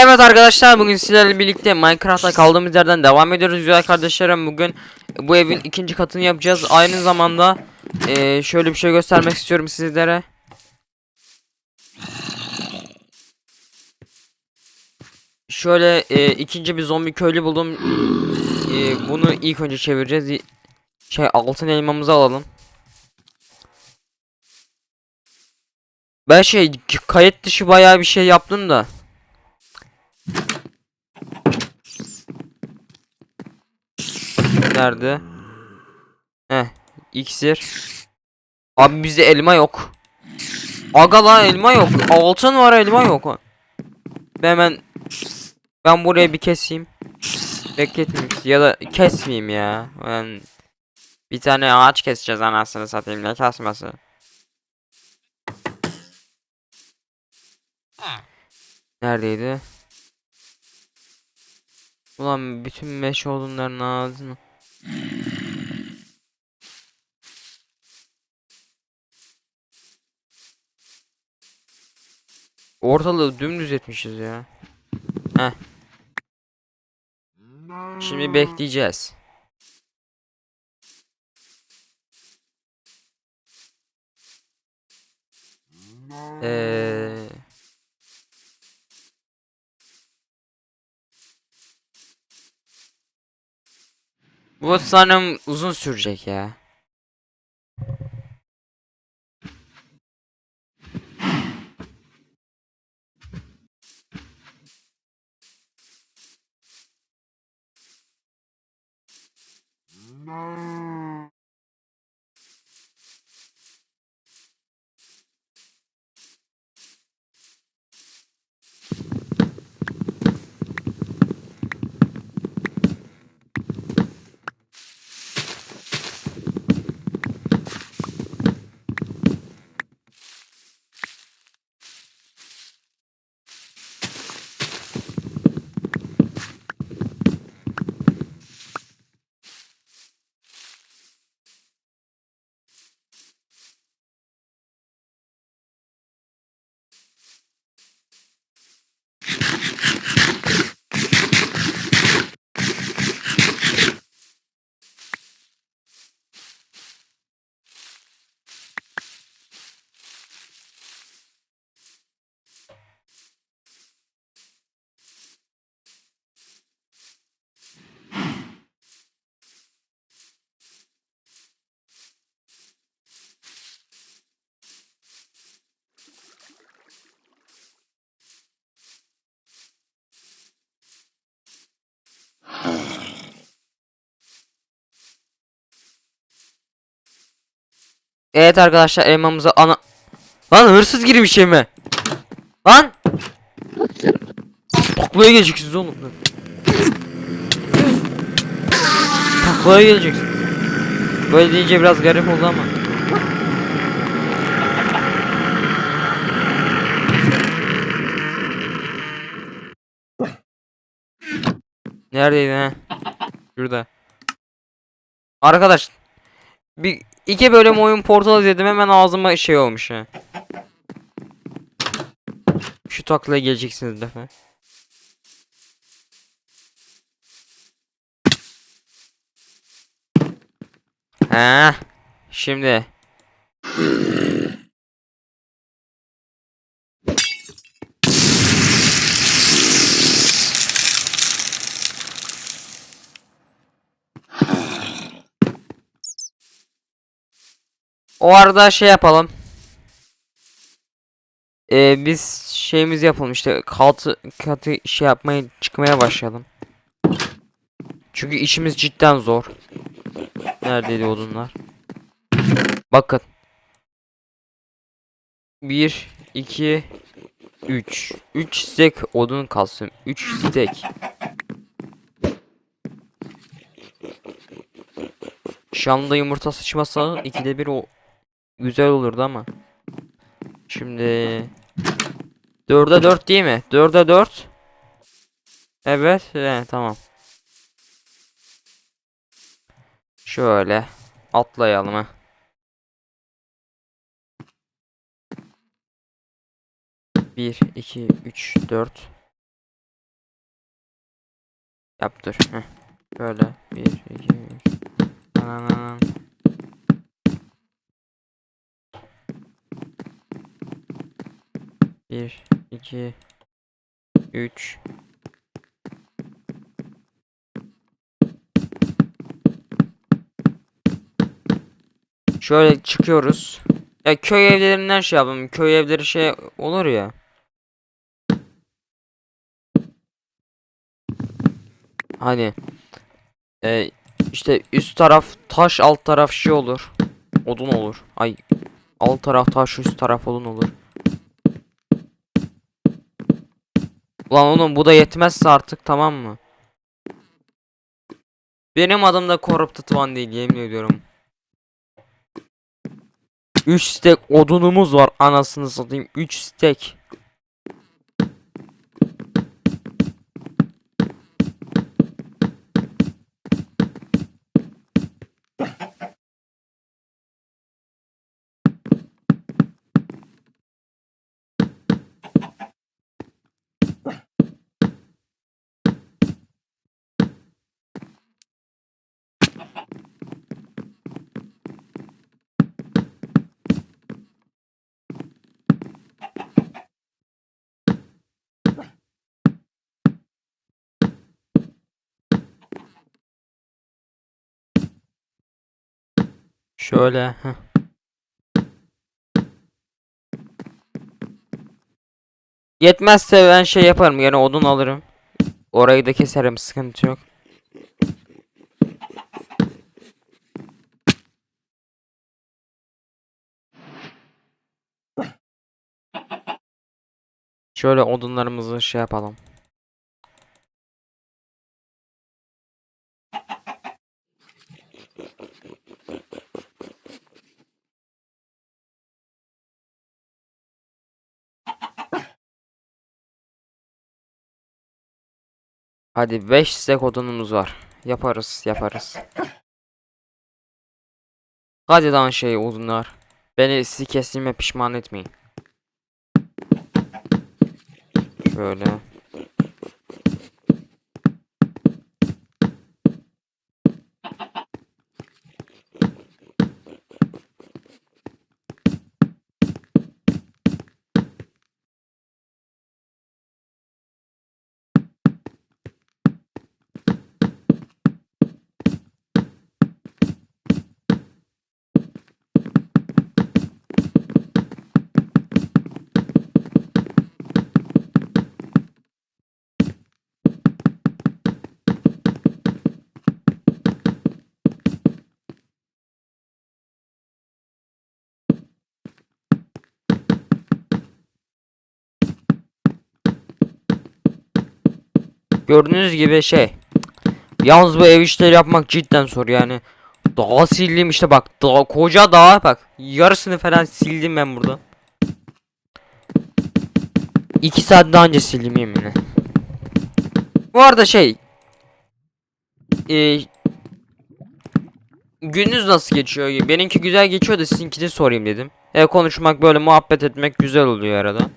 Evet arkadaşlar bugün sizlerle birlikte Minecraft'ta kaldığımız yerden devam ediyoruz. Güzel kardeşlerim bugün bu evin ikinci katını yapacağız. Aynı zamanda eee, şöyle bir şey göstermek istiyorum sizlere. Şöyle eee, ikinci bir zombi köylü buldum. Eee, bunu ilk önce çevireceğiz. Şey altın elmamızı alalım. Ben şey kayıt dışı bayağı bir şey yaptım da Nerede? Heh, iksir. Abi bizde elma yok. Aga lan elma yok. Altın var elma yok. Ben hemen ben buraya bir keseyim. Bekletmeyeyim ya da kesmeyeyim ya. Ben bir tane ağaç keseceğiz anasını satayım ne kesmesi. Neredeydi? Ulan bütün meşe odunların ağzını. Ortalığı dümdüz etmişiz ya. Heh. Şimdi bekleyeceğiz. Eee Bu sanırım uzun sürecek ya. Evet arkadaşlar elmamıza ana... Lan hırsız girmiş mi? Lan! Taklaya geleceksiniz oğlum. Taklaya geleceksiniz. Böyle deyince biraz garip oldu ama. Neredeydi ha? Şurada. Arkadaş bir iki bölüm oyun portal izledim hemen ağzıma şey olmuş ha. Şu taklaya geleceksiniz defa. Ha, şimdi. O arada şey yapalım. Ee, biz şeyimiz yapalım işte katı şey yapmaya çıkmaya başlayalım. Çünkü işimiz cidden zor. Neredeydi odunlar? Bakın. 1 2 3 3 stek odun kalsın. 3 stek. Şu yumurta sıçmasa ikide bir o güzel olurdu ama. Şimdi 4'e 4 değil mi? 4'e 4. Evet, he, tamam. Şöyle atlayalım ha. Bir, iki, üç, dört. Yap dur. Heh. Böyle bir, iki, üç. Ananan. 1 2 3 Şöyle çıkıyoruz. Ya köy evlerinden şey yapalım. Köy evleri şey olur ya. Hani e, işte üst taraf taş alt taraf şey olur. Odun olur. Ay alt taraf taş üst taraf odun olur. Ulan oğlum bu da yetmezse artık tamam mı? Benim adım da Corrupted One değil yemin ediyorum. 3 stek odunumuz var anasını satayım 3 stek. Şöyle. heh. Yetmezse ben şey yaparım yani odun alırım. Orayı da keserim sıkıntı yok. Şöyle odunlarımızı şey yapalım. Hadi 5 stek odunumuz var. Yaparız, yaparız. Hadi lan şey odunlar. Beni sizi kestiğime pişman etmeyin. Şöyle. Gördüğünüz gibi şey. Yalnız bu ev işleri yapmak cidden zor yani. Dağı sildim işte bak. Dağ, koca dağ bak. Yarısını falan sildim ben burada. 2 saat daha önce sildim yeminle. Bu arada şey. Eee Gününüz nasıl geçiyor? Benimki güzel geçiyor da sizinkini sorayım dedim. E konuşmak böyle muhabbet etmek güzel oluyor arada.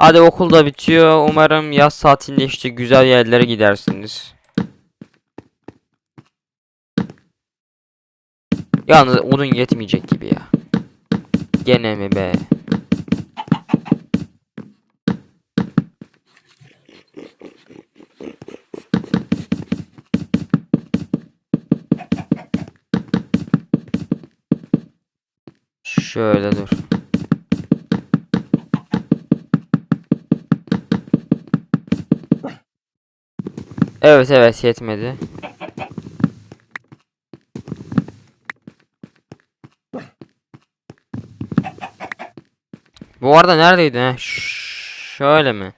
Hadi okul da bitiyor. Umarım yaz tatilinde işte güzel yerlere gidersiniz. Yalnız odun yetmeyecek gibi ya. Gene mi be? Şöyle dur. Evet evet yetmedi. Bu arada neredeydi? Heh, şöyle mi?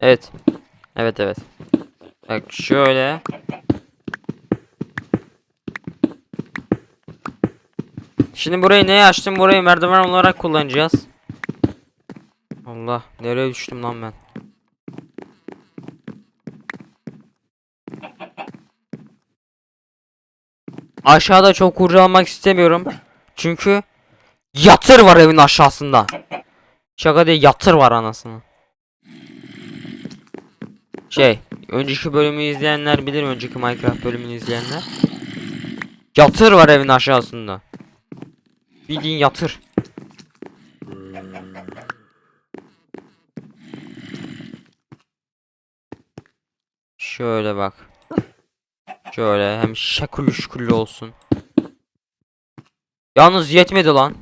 Evet. Evet evet. Bak şöyle. Şimdi burayı neye açtım? Burayı merdiven olarak kullanacağız. Allah nereye düştüm lan ben? Aşağıda çok kurcalamak istemiyorum. Çünkü yatır var evin aşağısında. Şaka değil yatır var anasını. Şey, önceki bölümü izleyenler bilir önceki Minecraft bölümünü izleyenler. Yatır var evin aşağısında. Bildiğin yatır. Şöyle bak. Şöyle hem şakülü şüküllü olsun. Yalnız yetmedi lan.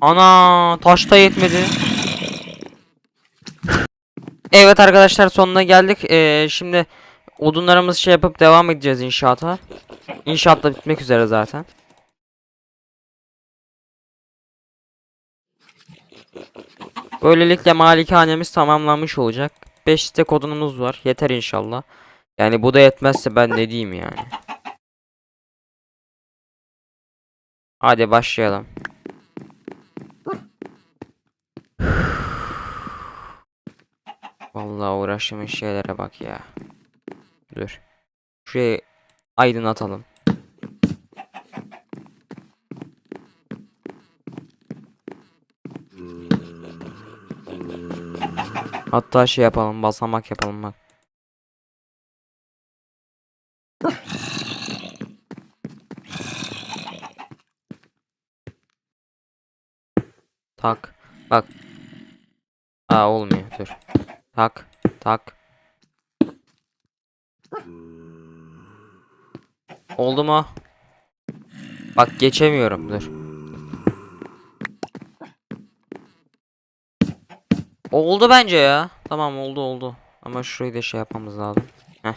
Ana taş da yetmedi. Evet arkadaşlar sonuna geldik. Ee, şimdi odunlarımızı şey yapıp devam edeceğiz inşaata. İnşaat da bitmek üzere zaten. Böylelikle malikanemiz tamamlanmış olacak. 5 stek odunumuz var. Yeter inşallah. Yani bu da yetmezse ben ne diyeyim yani. Hadi başlayalım. Vallahi uğraştığımız şeylere bak ya. Dur. Şurayı aydınlatalım. Hatta şey yapalım, basamak yapalım bak. Tak. Bak. Aa olmuyor. Dur. Tak. Tak. Oldu mu? Bak geçemiyorum. Dur. Oldu bence ya. Tamam oldu oldu. Ama şurayı da şey yapmamız lazım. Heh.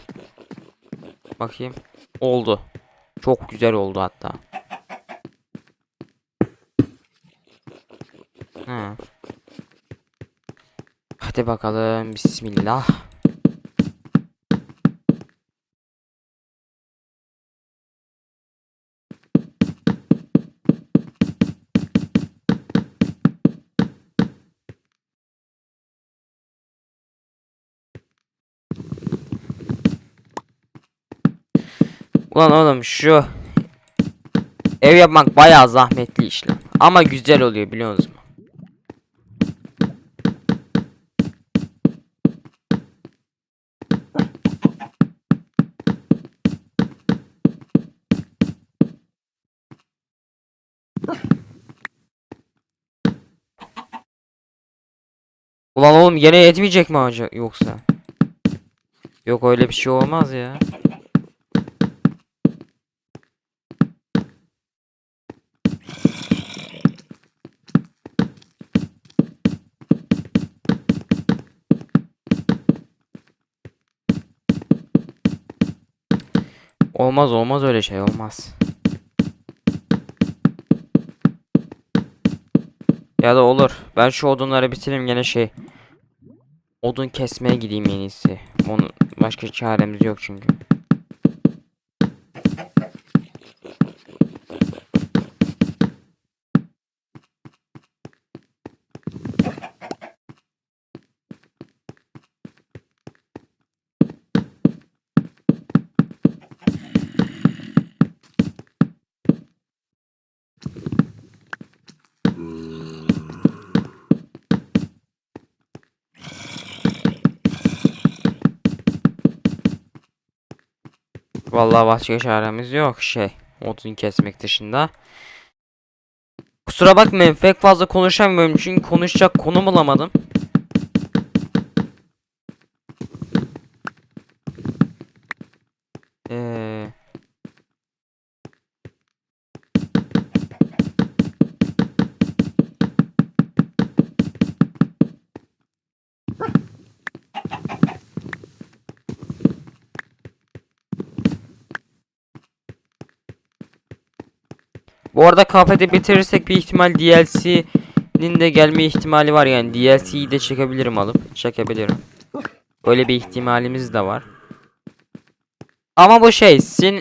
Bakayım. Oldu. Çok güzel oldu hatta. Ha. Hadi bakalım. Bismillah. Ulan oğlum şu ev yapmak bayağı zahmetli işlem. Ama güzel oluyor biliyor Ulan oğlum gene yetmeyecek mi acaba yoksa? Yok öyle bir şey olmaz ya. Olmaz olmaz öyle şey olmaz. Ya da olur. Ben şu odunları bitireyim gene şey. Odun kesmeye gideyim en iyisi. Onun başka çaremiz yok çünkü. Vallahi başka çaremiz yok şey. Odun kesmek dışında. Kusura bakmayın pek fazla konuşamıyorum çünkü konuşacak konu bulamadım. Bu arada KP'de bitirirsek bir ihtimal DLC'nin de gelme ihtimali var yani DLC'yi de çekebilirim alıp çekebilirim. Öyle bir ihtimalimiz de var. Ama bu şey sizin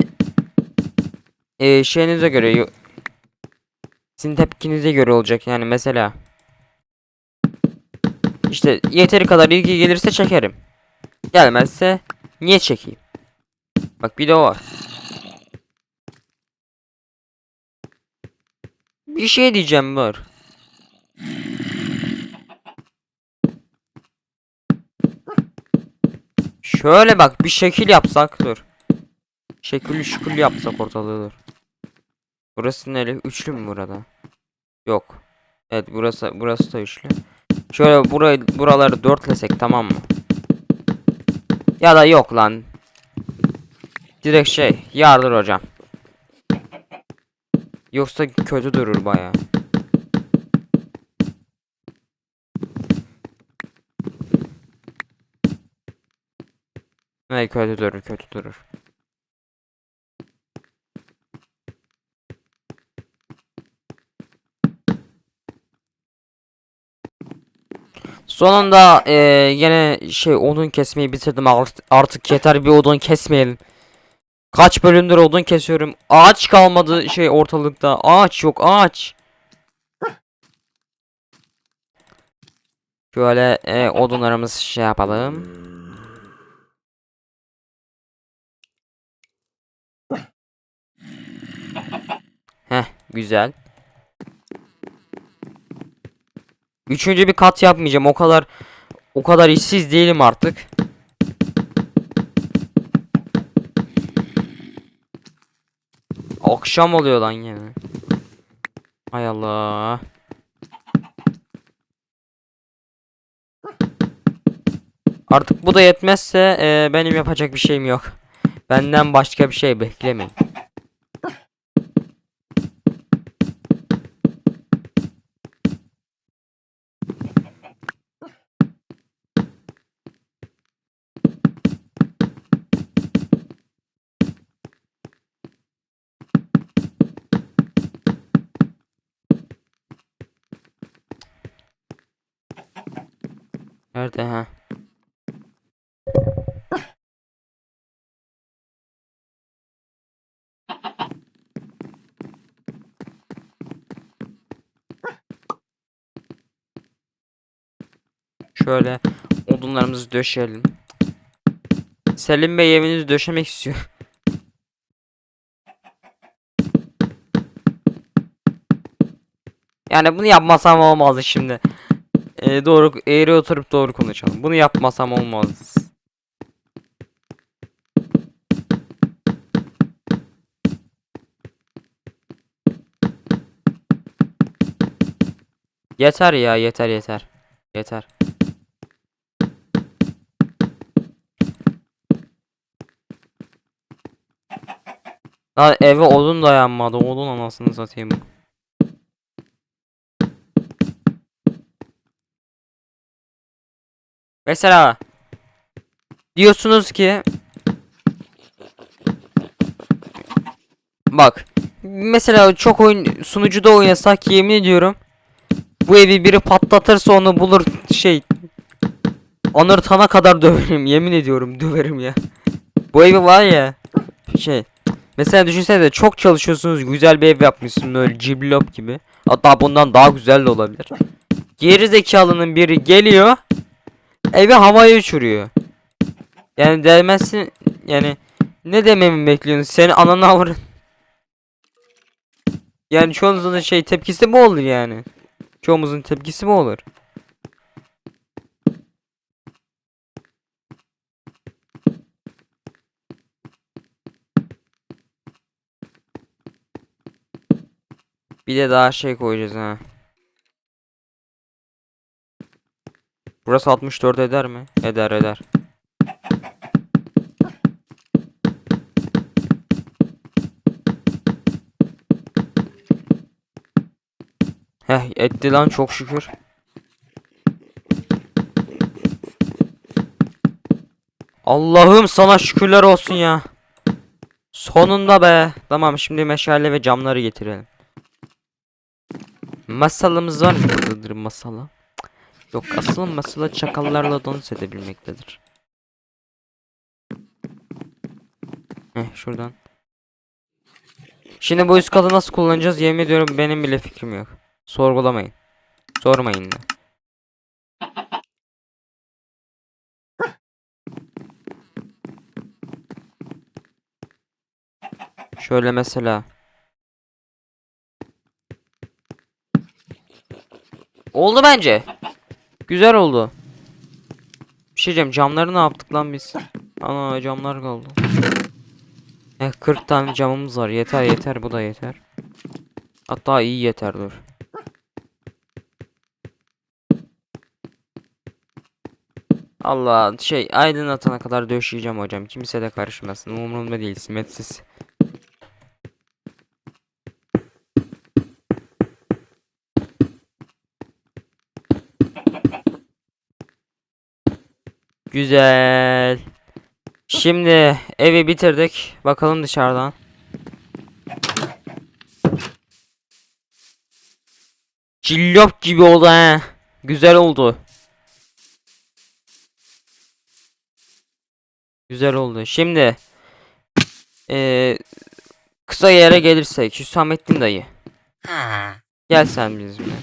e, şeyinize göre sizin tepkinize göre olacak yani mesela işte yeteri kadar ilgi gelirse çekerim. Gelmezse niye çekeyim? Bak bir de o var. Bir şey diyeceğim var. Şöyle bak bir şekil yapsak dur. Şekil şükül yapsak ortalığı dur. Burası nereye? Üçlü mü burada? Yok. Evet burası burası da üçlü. Şöyle burayı buraları dörtlesek tamam mı? Ya da yok lan. Direkt şey yardır hocam. Yoksa kötü durur baya. Ne kötü durur kötü durur. Sonunda eee yine şey odun kesmeyi bitirdim Art- artık yeter bir odun kesmeyelim. Kaç bölümdür odun kesiyorum. Ağaç kalmadı şey ortalıkta. Ağaç yok ağaç. Şöyle e, odunlarımızı şey yapalım. Heh güzel. Üçüncü bir kat yapmayacağım. O kadar o kadar işsiz değilim artık. Akşam oluyor lan yine. Hay Allah. Artık bu da yetmezse e, benim yapacak bir şeyim yok. Benden başka bir şey beklemeyin. Nerede ha? Şöyle odunlarımızı döşeyelim. Selim Bey evinizi döşemek istiyor. Yani bunu yapmasam olmazdı şimdi. Ee, doğru eğri oturup doğru konuşalım. Bunu yapmasam olmaz. Yeter ya yeter yeter. Yeter. Lan eve odun dayanmadı. Odun anasını satayım. Mesela diyorsunuz ki Bak mesela çok oyun sunucuda oynasak yemin ediyorum bu evi biri patlatırsa onu bulur şey anırtana kadar döverim yemin ediyorum döverim ya. Bu evi var ya şey mesela düşünsene çok çalışıyorsunuz güzel bir ev yapmışsın böyle ciblop gibi hatta bundan daha güzel de olabilir. Geri zekalının biri geliyor evi havaya uçuruyor. Yani demezsin yani ne dememi bekliyorsun? Seni ananı avırın. Yani çoğunuzun şey tepkisi mi olur yani? Çoğumuzun tepkisi mi olur? Bir de daha şey koyacağız ha. Burası 64 eder mi? Eder eder. Heh etti lan çok şükür. Allah'ım sana şükürler olsun ya. Sonunda be. Tamam şimdi meşale ve camları getirelim. Masalımız var mı masala? Yok asıl masala çakallarla dans edebilmektedir. Heh şuradan. Şimdi bu üst katı nasıl kullanacağız yemin ediyorum benim bile fikrim yok. Sorgulamayın. Sormayın da. Şöyle mesela. Oldu bence. Güzel oldu. Bir şey diyeceğim camları ne yaptık lan biz? Ana camlar kaldı. Eh 40 tane camımız var. Yeter yeter bu da yeter. Hatta iyi yeter dur. Allah şey aydınlatana kadar döşeyeceğim hocam. Kimse de karışmasın. Umurumda değil simetsiz. Güzel. Şimdi evi bitirdik. Bakalım dışarıdan. Cillop gibi oldu he. Güzel oldu. Güzel oldu. Şimdi eee kısa yere gelirsek Hüsamettin dayı. Gel sen bizimle.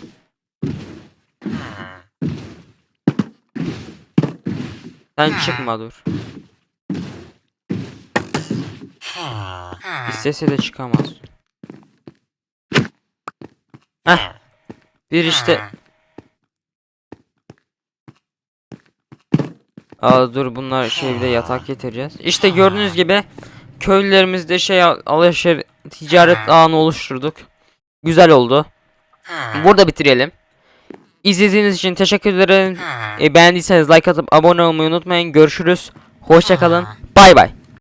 Sen çıkma dur. İstese de çıkamaz. Heh. Bir işte. Aa dur bunlar şey bir de yatak getireceğiz. İşte gördüğünüz gibi köylülerimizde şey al- alışveriş ticaret ağını oluşturduk. Güzel oldu. Burada bitirelim. İzlediğiniz için teşekkür ederim. E, beğendiyseniz like atıp abone olmayı unutmayın. Görüşürüz. Hoşçakalın. Bay bay.